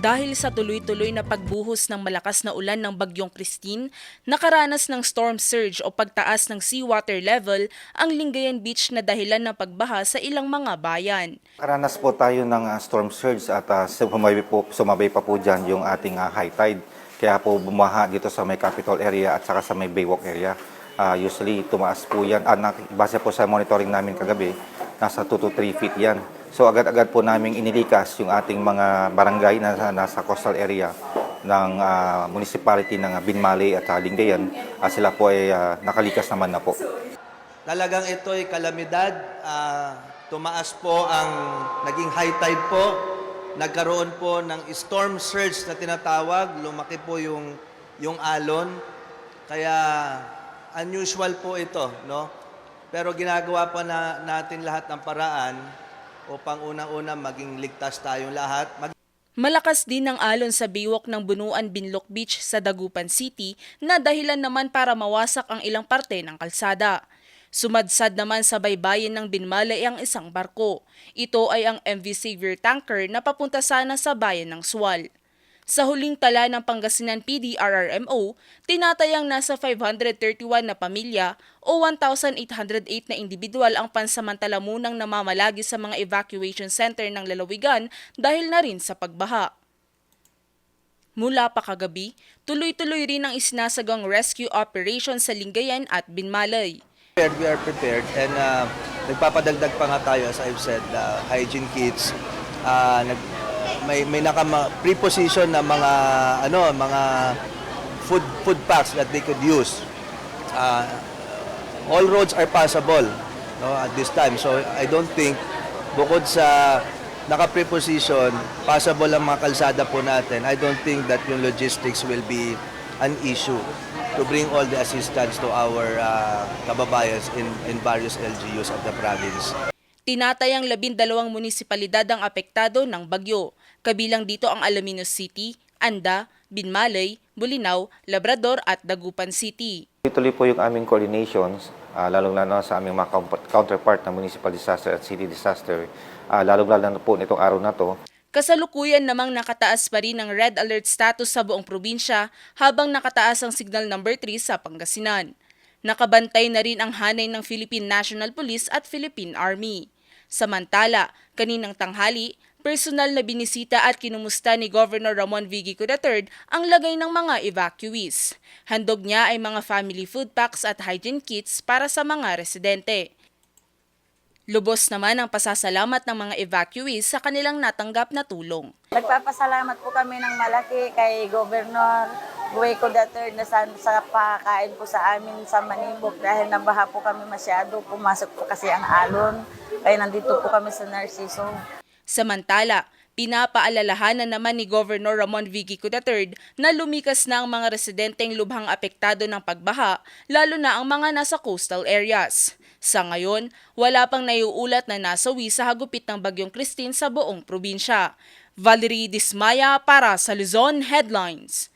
Dahil sa tuloy-tuloy na pagbuhos ng malakas na ulan ng Bagyong Christine, nakaranas ng storm surge o pagtaas ng seawater level ang Lingayen Beach na dahilan ng pagbaha sa ilang mga bayan. Karanas po tayo ng ah, storm surge at uh, sumabay, po, sumabay pa po dyan yung ating ah, high tide. Kaya po bumaha dito sa may capital area at saka sa may Baywalk area. Ah, usually tumaas po yan. Nak- base po sa monitoring namin kagabi, nasa 2 to 3 feet yan. So agad-agad po namin inilikas yung ating mga barangay na nasa coastal area ng ah, municipality ng Binmali at ah, Lingayen. Ah, sila po ay ah, nakalikas naman na po. Talagang ito'y kalamidad. Ah, tumaas po ang naging high tide po. Nagkaroon po ng storm surge na tinatawag. Lumaki po yung, yung alon. Kaya unusual po ito, no? Pero ginagawa pa na natin lahat ng paraan upang unang-una maging ligtas tayong lahat. Mag- Malakas din ang alon sa biwok ng Bunuan Binloc Beach sa Dagupan City na dahilan naman para mawasak ang ilang parte ng kalsada. Sumadsad naman sa baybayin ng Binmalay ang isang barko. Ito ay ang MV Savior tanker na papunta sana sa bayan ng Sual. Sa huling tala ng Pangasinan PDRRMO, tinatayang nasa 531 na pamilya o 1,808 na individual ang pansamantala munang namamalagi sa mga evacuation center ng lalawigan dahil na rin sa pagbaha. Mula pa kagabi, tuloy-tuloy rin ang isinasagang rescue operation sa Lingayen at Binmalay. we are prepared. And uh, nagpapadagdag pa nga tayo, as I've said, uh, hygiene kits. Uh, nag, may may naka preposition na mga ano mga food food packs that they could use. Uh, all roads are passable no at this time. So I don't think bukod sa naka-preposition, passable ang mga kalsada po natin. I don't think that yung logistics will be an issue to bring all the assistance to our uh, kababayans in, in various LGUs of the province. Tinatayang labindalawang munisipalidad ang apektado ng bagyo. Kabilang dito ang Alaminos City, Anda, Binmalay, Bulinaw, Labrador at Dagupan City. Tuloy po yung aming coordinations, uh, lalong-lalo na sa aming mga counterpart na municipal disaster at city disaster, uh, lalong-lalo na po nitong araw na to. Kasalukuyan namang nakataas pa rin ang red alert status sa buong probinsya habang nakataas ang signal number 3 sa Pangasinan. Nakabantay na rin ang hanay ng Philippine National Police at Philippine Army. Samantala, kaninang tanghali, personal na binisita at kinumusta ni Governor Ramon Vigico III ang lagay ng mga evacuees. Handog niya ay mga family food packs at hygiene kits para sa mga residente. Lubos naman ang pasasalamat ng mga evacuees sa kanilang natanggap na tulong. Nagpapasalamat po kami ng malaki kay Governor Gueco III na sa, sa pakain po sa amin sa Manibok dahil nabaha po kami masyado. Pumasok po kasi ang alon. Kaya nandito po kami sa Narciso. Samantala, pinapaalalahanan naman ni Governor Ramon Vigico III na lumikas na ang mga residenteng lubhang apektado ng pagbaha, lalo na ang mga nasa coastal areas. Sa ngayon, wala pang naiuulat na nasawi sa hagupit ng Bagyong Christine sa buong probinsya. Valerie Dismaya para sa Luzon Headlines.